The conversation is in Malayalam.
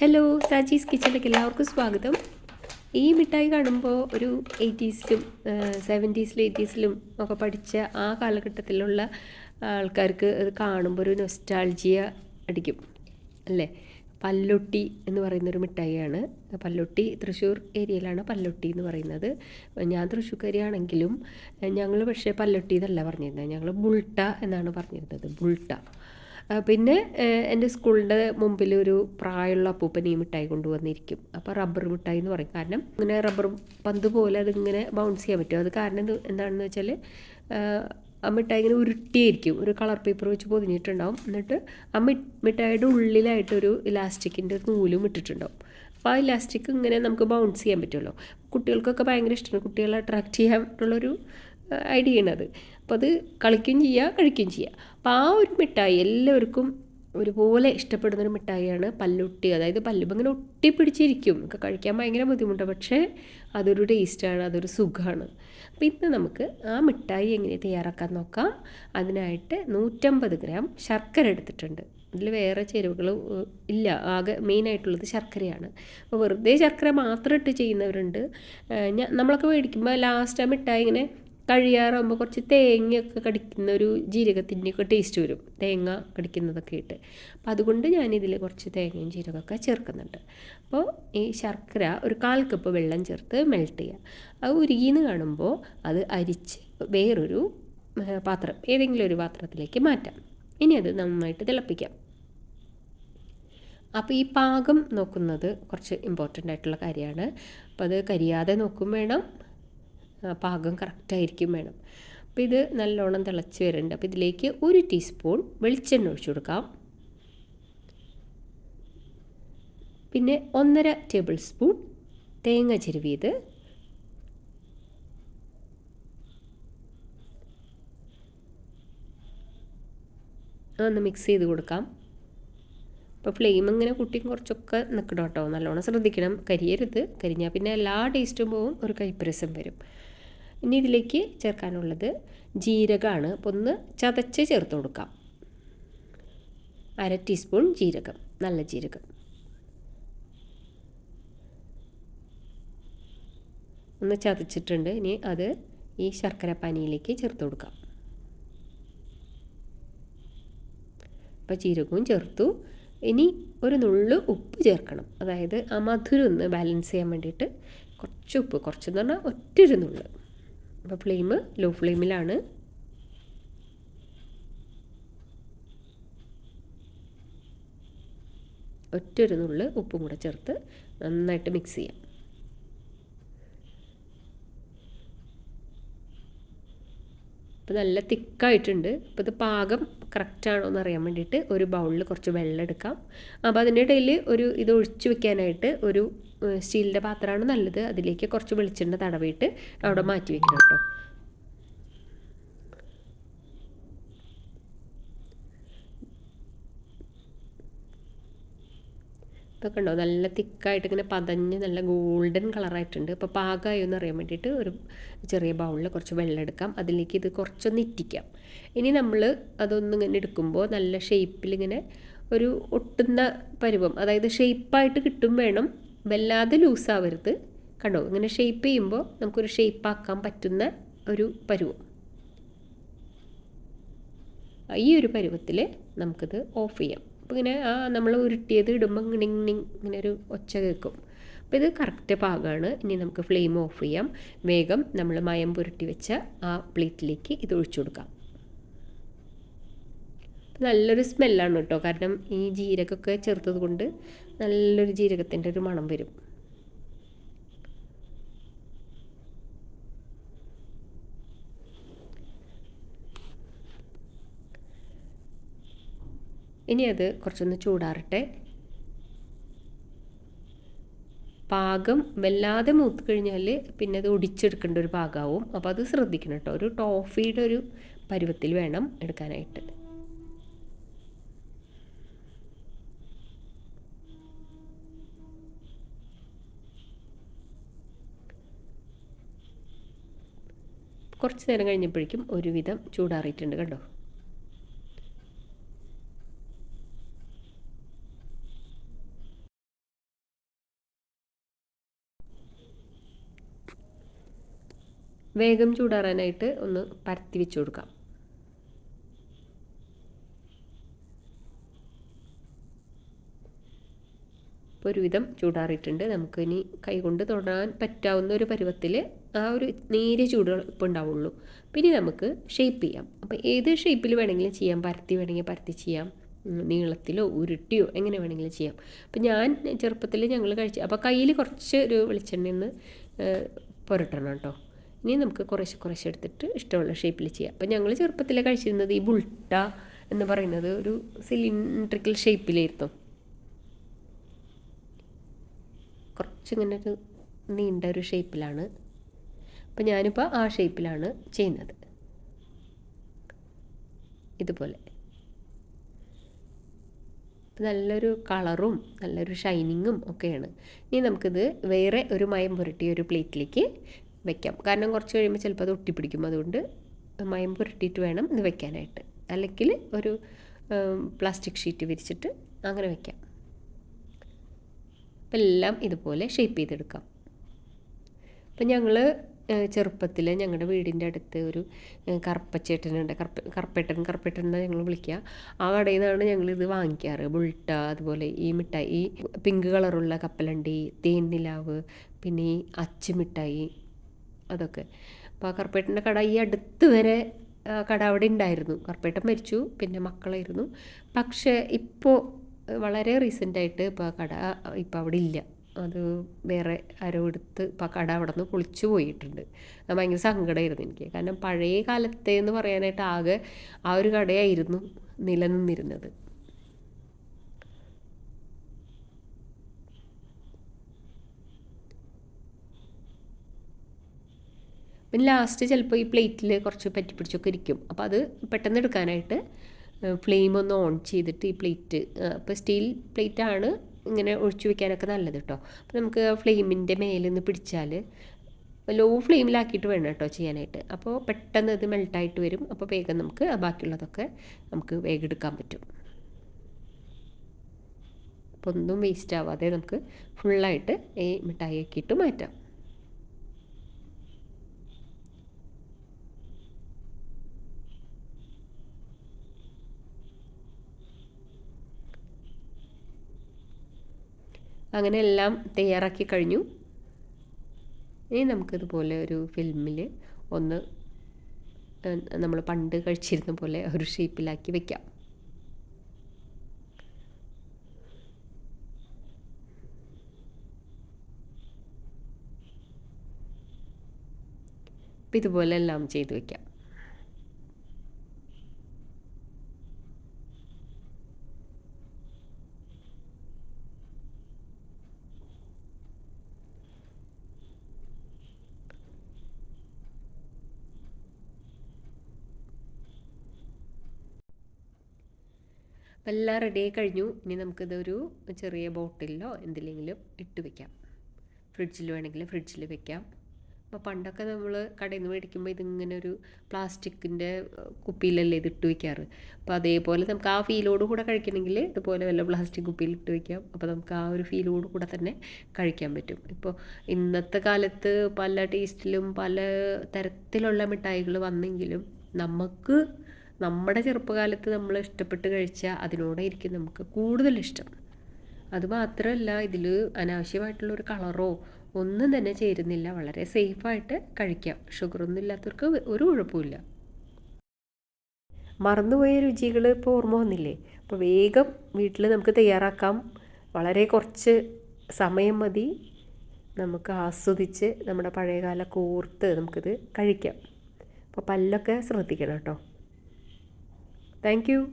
ഹലോ സാജീസ് കിച്ചണിലേക്ക് എല്ലാവർക്കും സ്വാഗതം. ഈ മിഠായി കാണുമ്പോൾ ഒരു എയ്റ്റീസിലും സെവന്റീസിലും എയ്റ്റീസിലും ഒക്കെ പഠിച്ച ആ കാലഘട്ടത്തിലുള്ള ആൾക്കാർക്ക് അത് കാണുമ്പോൾ ഒരു നൊസ്റ്റാൾജിയ അടിക്കും അല്ലേ? പല്ലൊട്ടി എന്ന് പറയുന്നൊരു മിഠായിയാണ്. പല്ലൊട്ടി തൃശ്ശൂർ ഏരിയയിലാണ് പല്ലൊട്ടി എന്ന് പറയുന്നത്. ഞാൻ തൃശ്ശൂർക്കാരിയാണെങ്കിലും ഞങ്ങൾ പക്ഷേ പല്ലൊട്ടി എന്നല്ല പറഞ്ഞിരുന്നത് ഞങ്ങൾ ബുൾട്ട എന്നാണ് പറഞ്ഞിരുന്നത്. ബുൾട്ട. പിന്നെ എന്റെ സ്കൂളിന്റെ മുമ്പിൽ ഒരു പ്രായമുള്ള അപ്പൂപ്പൻ ഈ മിഠായി കൊണ്ടുവന്നിരിക്കും. അപ്പോൾ റബ്ബർ മിഠായി എന്ന് പറയും. കാരണം ഇങ്ങനെ റബ്ബർ പന്ത് പോലെ അതിങ്ങനെ ബൗൺസ് ചെയ്യാൻ പറ്റും. അത് കാരണം എന്ത് എന്താണെന്ന് വെച്ചാൽ ആ മിഠായി ഇങ്ങനെ ഉരുട്ടിയായിരിക്കും. ഒരു കളർ പേപ്പർ വെച്ച് പൊതിഞ്ഞിട്ടുണ്ടാവും. എന്നിട്ട് ആ മി മിഠായിയുടെ ഉള്ളിലായിട്ടൊരു ഇലാസ്റ്റിക്കിന്റെ ഒരു നൂലും ഇട്ടിട്ടുണ്ടാവും. അപ്പോൾ ആ ഇലാസ്റ്റിക് ഇങ്ങനെ നമുക്ക് ബൗൺസ് ചെയ്യാൻ പറ്റുമല്ലോ. കുട്ടികൾക്കൊക്കെ ഭയങ്കര ഇഷ്ടമാണ് കുട്ടികളെ അട്രാക്റ്റ് ചെയ്യാനുള്ളൊരു ഐഡിയ ചെയ്യണത് അപ്പോൾ അത് കളിക്കുകയും ചെയ്യുക കഴിക്കുകയും ചെയ്യുക. അപ്പോൾ ആ ഒരു മിഠായി എല്ലാവർക്കും ഒരുപോലെ ഇഷ്ടപ്പെടുന്ന ഒരു മിഠായിയാണ് പല്ലുട്ടി. അതായത് പല്ലുമ്പോൾ ഇങ്ങനെ ഒട്ടിപ്പിടിച്ചിരിക്കും. ഒക്കെ കഴിക്കാൻ ഭയങ്കര ബുദ്ധിമുട്ടാണ് പക്ഷേ അതൊരു ടേസ്റ്റാണ് അതൊരു സുഖമാണ് അപ്പോൾ ഇന്ന് നമുക്ക് ആ മിഠായി എങ്ങനെ തയ്യാറാക്കാൻ നോക്കാം. അതിനായിട്ട് നൂറ്റമ്പത് ഗ്രാം ശർക്കര എടുത്തിട്ടുണ്ട്. ഇതിൽ വേറെ ചേരുവകൾ ഇല്ല. ആകെ മെയിനായിട്ടുള്ളത് ശർക്കരയാണ്. അപ്പോൾ വെറുതെ ശർക്കര മാത്രം ഇട്ട് ചെയ്യുന്നവരുണ്ട്. ഞാൻ നമ്മളൊക്കെ മേടിക്കുമ്പോൾ ലാസ്റ്റ് ആ മിഠായി ഇങ്ങനെ കഴിയാറാകുമ്പോൾ കുറച്ച് തേങ്ങയൊക്കെ കടിക്കുന്ന ഒരു ജീരകത്തിന്റെയൊക്കെ ടേസ്റ്റ് വരും. തേങ്ങ കടിക്കുന്നതൊക്കെ ഇട്ട്. അപ്പോൾ അതുകൊണ്ട് ഞാനിതിൽ കുറച്ച് തേങ്ങയും ജീരകമൊക്കെ ചേർക്കുന്നുണ്ട്. അപ്പോൾ ഈ ശർക്കര ഒരു കാൽ കപ്പ് വെള്ളം ചേർത്ത് മെൽറ്റ് ചെയ്യുക അത് ഉരുകിന്ന് കാണുമ്പോൾ അത് അരിച്ച് വേറൊരു പാത്രം ഏതെങ്കിലും ഒരു പാത്രത്തിലേക്ക് മാറ്റാം. ഇനി അത് നന്നായിട്ട് തിളപ്പിക്കാം. അപ്പോൾ ഈ പാകം നോക്കുന്നത് കുറച്ച് ഇമ്പോർട്ടന്റ് ആയിട്ടുള്ള കാര്യമാണ്. അപ്പോൾ അത് കരിയാതെ നോക്കും വേണം. പാകം കറക്റ്റായിരിക്കും വേണം. അപ്പോൾ ഇത് നല്ലോണം തിളച്ച് വരുന്നുണ്ട് അപ്പോൾ ഇതിലേക്ക് ഒരു ടീസ്പൂൺ വെളിച്ചെണ്ണ ഒഴിച്ചു കൊടുക്കാം. പിന്നെ ഒന്നര ടേബിൾ സ്പൂൺ തേങ്ങ ചെരുവിയത്. ഒന്ന് മിക്സ് ചെയ്ത് കൊടുക്കാം. അപ്പോൾ ഫ്ലെയിം ഇങ്ങനെ കുട്ടിയും കുറച്ചൊക്കെ നിൽക്കണം കേട്ടോ. നല്ലോണം ശ്രദ്ധിക്കണം. കരിയരുത്. കരിഞ്ഞാൽ പിന്നെ എല്ലാ ടേസ്റ്റും പോവും. ഒരു കൈപ്പരസം വരും. ഇനി ഇതിലേക്ക് ചേർക്കാനുള്ളത് ജീരകമാണ്. അപ്പോൾ ഒന്ന് ചതച്ച് ചേർത്ത് കൊടുക്കാം. അര ടീസ്പൂൺ ജീരകം നല്ല ജീരകം. ഒന്ന് ചതച്ചിട്ടുണ്ട്. ഇനി അത് ഈ ശർക്കര പാനിയിലേക്ക് ചേർത്ത് കൊടുക്കാം. അപ്പോൾ ജീരകവും ചേർത്തു. ഇനി ഒരു നുള്ള് ഉപ്പ് ചേർക്കണം. അതായത് ആ മധുരം ഒന്ന് ബാലൻസ് ചെയ്യാൻ വേണ്ടിയിട്ട് കുറച്ച് ഉപ്പ് കുറച്ചെന്ന് പറഞ്ഞാൽ ഒറ്റൊരു നുള്ളു. അപ്പോൾ ഫ്ലെയിം ലോ ഫ്ലെയിമിലാണ് ഒറ്റൊരു നുള്ളു ഉപ്പും കൂടെ ചേർത്ത് നന്നായിട്ട് മിക്സ് ചെയ്യാം. അപ്പോൾ നല്ല തിക്കായിട്ടുണ്ട്. അപ്പോൾ ഇത് പാകം കറക്റ്റാണോ എന്ന് അറിയാൻ വേണ്ടിയിട്ട് ഒരു ബൗളിൽ കുറച്ച് വെള്ളം എടുക്കാം. അപ്പോൾ അതിന്റെ ഇടയിൽ ഒരു ഇത് ഒഴിച്ചു വെക്കാനായിട്ട് ഒരു സ്റ്റീലിന്റെ പാത്രമാണ് നല്ലത്. അതിലേക്ക് കുറച്ച് വെളിച്ചെണ്ണ തടവിയിട്ട് അവിടെ മാറ്റി വെക്കണം കേട്ടോ ഇതൊക്കെ ഉണ്ടോ നല്ല തിക്കായിട്ട് ഇങ്ങനെ പതഞ്ഞ് നല്ല ഗോൾഡൻ കളറായിട്ടുണ്ട്. അപ്പോൾ പാകമായി എന്ന് അറിയാൻ വേണ്ടിയിട്ട് ഒരു ചെറിയ ബൗളിൽ കുറച്ച് വെള്ളം എടുക്കാം. അതിലേക്ക് ഇത് കുറച്ചൊന്ന് ഇറ്റിക്കാം. ഇനി നമ്മൾ അതൊന്നും ഇങ്ങനെ എടുക്കുമ്പോൾ നല്ല ഷേപ്പിൽ ഇങ്ങനെ ഒരു ഒട്ടുന്ന പരുവം അതായത് ഷേപ്പായിട്ട് കിട്ടും വേണം. വല്ലാതെ ലൂസാവരുത് കണ്ടോ? ഇങ്ങനെ ഷേപ്പ് ചെയ്യുമ്പോൾ നമുക്കൊരു ഷേപ്പാക്കാൻ പറ്റുന്ന ഒരു പരുവം. ഈ ഒരു പരുവത്തിൽ നമുക്കിത് ഓഫ് ചെയ്യാം. അപ്പോൾ ഇങ്ങനെ ആ നമ്മൾ ഉരുട്ടിയത് ഇടുമ്പോൾ ഇങ്ങനെ ഇങ്ങനെ ഒരു ഒച്ച കേൾക്കും. അപ്പോൾ ഇത് കറക്റ്റ് പാകമാണ് ഇനി നമുക്ക് ഫ്ലെയിം ഓഫ് ചെയ്യാം. വേഗം നമ്മൾ മയം പുരട്ടി വെച്ച ആ പ്ലേറ്റിലേക്ക് ഇത് ഒഴിച്ചു കൊടുക്കാം. നല്ലൊരു സ്മെല്ലാണ് കേട്ടോ കാരണം ഈ ജീരകമൊക്കെ ചേർത്തത് കൊണ്ട് നല്ലൊരു ജീരകത്തിന്റെ ഒരു മണം വരും. ഇനി അത് കുറച്ചൊന്ന് ചൂടാറട്ടെ. പാകം വല്ലാതെ മൂത്ത് കഴിഞ്ഞാൽ പിന്നെ അത് ഒടിച്ചെടുക്കേണ്ട ഒരു പാകമാവും അപ്പോൾ അത് ശ്രദ്ധിക്കണം കേട്ടോ. ഒരു ടോഫിയുടെ ഒരു പരുവത്തിൽ വേണം എടുക്കാനായിട്ട്. കുറച്ച് നേരം കഴിഞ്ഞപ്പോഴേക്കും ഒരുവിധം ചൂടാറിയിട്ടുണ്ട് കണ്ടോ? വേഗം ചൂടാറാനായിട്ട് ഒന്ന് പരത്തി വെച്ച് കൊടുക്കാം. ഇപ്പോൾ ഒരുവിധം ചൂടാറിയിട്ടുണ്ട്. നമുക്ക് ഇനി കൈകൊണ്ട് തൊടാൻ പറ്റാവുന്ന ഒരു പരുവത്തിൽ ആ ഒരു നേരിയ ചൂട് ഇപ്പോൾ ഉണ്ടാവുള്ളൂ. പിന്നെ നമുക്ക് ഷേപ്പ് ചെയ്യാം. അപ്പോൾ ഏത് ഷേപ്പിൽ വേണമെങ്കിലും ചെയ്യാം. പരത്തി വേണമെങ്കിൽ പരത്തി ചെയ്യാം. നീളത്തിലോ ഉരുട്ടിയോ എങ്ങനെ വേണമെങ്കിലും ചെയ്യാം. അപ്പം ഞാൻ ചെറുപ്പത്തിൽ ഞങ്ങൾ കഴിച്ചു അപ്പോൾ കയ്യിൽ കുറച്ച് ഒരു വെളിച്ചെണ്ണ പുരട്ടണം കേട്ടോ. ഇനി നമുക്ക് കുറേശ്ശെ കുറേശ്ശെ എടുത്തിട്ട് ഇഷ്ടമുള്ള ഷേപ്പിൽ ചെയ്യാം. അപ്പം ഞങ്ങൾ ചെറുപ്പത്തിൽ കഴിച്ചിരുന്നത് ഈ ബുൾട്ട എന്ന് പറയുന്നത് ഒരു സിലിണ്ട്രിക്കൽ ഷേപ്പിലായിരുന്നു കുറച്ചിങ്ങനെ ഒരു നീണ്ട ഒരു ഷേപ്പിലാണ് അപ്പം ഞാനിപ്പോൾ ആ ഷേപ്പിലാണ് ചെയ്യുന്നത്. ഇതുപോലെ. നല്ലൊരു കളറും നല്ലൊരു ഷൈനിങ്ങും ഒക്കെയാണ്. ഇനി നമുക്കിത് വേറെ ഒരു മയം പുരട്ടിയ ഒരു പ്ലേറ്റിലേക്ക് വെക്കാം. കാരണം കുറച്ച് കഴിയുമ്പോൾ ചിലപ്പോൾ അത് ഒട്ടിപ്പിടിക്കും. അതുകൊണ്ട് മയം പുരട്ടിയിട്ട് വേണം ഇത് വെക്കാനായിട്ട്. അല്ലെങ്കിൽ ഒരു പ്ലാസ്റ്റിക് ഷീറ്റ് വിരിച്ചിട്ട് അങ്ങനെ വെക്കാം. അപ്പം എല്ലാം ഇതുപോലെ ഷേപ്പ് ചെയ്തെടുക്കാം. അപ്പം ഞങ്ങൾ ചെറുപ്പത്തിൽ ഞങ്ങളുടെ വീടിന്റെ അടുത്ത് ഒരു കറുപ്പച്ചേട്ടനുണ്ട്. കറുപ്പ കറുപ്പേട്ടൻ കറുപ്പേട്ടൻ എന്നാണ് ഞങ്ങൾ വിളിക്കുക ആ കടയിൽ നിന്നാണ് ഇത് വാങ്ങിക്കാറ്. ബുൾട്ട അതുപോലെ ഈ മിഠായി ഈ പിങ്ക് കളറുള്ള കപ്പലണ്ടി തേൻ നിലാവ് പിന്നെ ഈ അച്ചു മിഠായി അതൊക്കെ. അപ്പോൾ ആ കറുപ്പേട്ടന്റെ കട ഈ അടുത്ത് വരെ കട അവിടെ ഉണ്ടായിരുന്നു. കറുപ്പേട്ടൻ മരിച്ചു പിന്നെ മക്കളായിരുന്നു. പക്ഷേ ഇപ്പോൾ വളരെ റീസെന്റായിട്ട് ഇപ്പോൾ ആ കട ഇപ്പോൾ അവിടെ ഇല്ല. അത് വേറെ ആരോ എടുത്ത് ഇപ്പം കട അവിടെ നിന്ന് പൊളിച്ചു പോയിട്ടുണ്ട്. അത് ഭയങ്കര സങ്കടമായിരുന്നു എനിക്ക്. കാരണം പഴയ കാലത്തെ എന്ന് പറയാനായിട്ട് ആകെ ആ ഒരു കടയായിരുന്നു നിലനിന്നിരുന്നത്. ലാസ്റ്റ് ചിലപ്പോൾ ഈ പ്ലേറ്റിൽ കുറച്ച് പറ്റി പിടിച്ചൊക്കെ ഇരിക്കും. അപ്പോൾ അത് പെട്ടെന്ന് എടുക്കാനായിട്ട് ഫ്ലെയിം ഒന്ന് ഓൺ ചെയ്തിട്ട് ഈ പ്ലേറ്റ് അപ്പോൾ സ്റ്റീൽ പ്ലേറ്റ് ആണ് ഇങ്ങനെ ഒഴിച്ചു വെക്കാനൊക്കെ നല്ലത് കേട്ടോ അപ്പോൾ നമുക്ക് ഫ്ലെയിമിന്റെ ഒന്ന് പിടിച്ചാൽ ലോ ഫ്ലെയിമിലാക്കിയിട്ട് വേണം കേട്ടോ ചെയ്യാനായിട്ട്. അപ്പോൾ പെട്ടെന്ന് ഇത് മെൽട്ടായിട്ട് വരും. അപ്പോൾ വേഗം നമുക്ക് ബാക്കിയുള്ളതൊക്കെ നമുക്ക് വേഗം എടുക്കാൻ പറ്റും. അപ്പോൾ ഒന്നും വേസ്റ്റ് ആവാതെ നമുക്ക് ഫുള്ളായിട്ട് ഈ മിഠായി ആക്കിയിട്ട് മാറ്റാം. അങ്ങനെ എല്ലാം തയ്യാറാക്കി കഴിഞ്ഞു. ഇനി നമുക്കിതുപോലെ ഒരു ഫിലിമിൽ ഒന്ന് നമ്മൾ പണ്ട് കഴിച്ചിരുന്ന പോലെ ഒരു ഷേപ്പിലാക്കി വെക്കാം. ഇതുപോലെ എല്ലാം ചെയ്ത് വെക്കാം. അപ്പം എല്ലാം റെഡിയായി കഴിഞ്ഞു. ഇനി നമുക്കിതൊരു ചെറിയ ബോട്ടിലോ എന്തിലെങ്കിലും ഇട്ട് വെക്കാം. ഫ്രിഡ്ജിൽ വേണമെങ്കിൽ ഫ്രിഡ്ജിൽ വെക്കാം. അപ്പോൾ പണ്ടൊക്കെ നമ്മൾ കടയിൽ നിന്ന് മേടിക്കുമ്പോൾ ഇതിങ്ങനെ ഒരു പ്ലാസ്റ്റിക്കിന്റെ കുപ്പിയിലല്ലേ ഇത് ഇട്ട് വയ്ക്കാറ് അപ്പോൾ അതേപോലെ നമുക്ക് ആ ഫീലോട് കൂടെ കഴിക്കണമെങ്കിൽ ഇതുപോലെ വല്ല പ്ലാസ്റ്റിക് കുപ്പിയിൽ ഇട്ട് വയ്ക്കാം അപ്പോൾ നമുക്ക് ആ ഒരു ഫീലോട് കൂടെ തന്നെ കഴിക്കാൻ പറ്റും. ഇപ്പോൾ ഇന്നത്തെ കാലത്ത് പല ടേസ്റ്റിലും പല തരത്തിലുള്ള മിഠായികൾ വന്നെങ്കിലും നമുക്ക് നമ്മുടെ ചെറുപ്പകാലത്ത് നമ്മൾ ഇഷ്ടപ്പെട്ട് കഴിച്ചാൽ അതിനോടായിരിക്കും നമുക്ക് കൂടുതൽ ഇഷ്ടം. അതുമാത്രമല്ല ഇതിൽ അനാവശ്യമായിട്ടുള്ളൊരു കളറോ ഒന്നും തന്നെ ചേരുന്നില്ല. വളരെ സേഫായിട്ട് കഴിക്കാം. ഷുഗറൊന്നും ഇല്ലാത്തവർക്ക് ഒരു കുഴപ്പമില്ല മറന്നുപോയ രുചികൾ ഇപ്പോൾ ഓർമ്മ വന്നില്ലേ? അപ്പോൾ വേഗം വീട്ടിൽ നമുക്ക് തയ്യാറാക്കാം. വളരെ കുറച്ച് സമയം മതി. നമുക്ക് ആസ്വദിച്ച് നമ്മുടെ പഴയകാല കോർത്ത് നമുക്കിത് കഴിക്കാം. അപ്പോൾ പല്ലൊക്കെ ശ്രദ്ധിക്കണം കേട്ടോ. Thank you.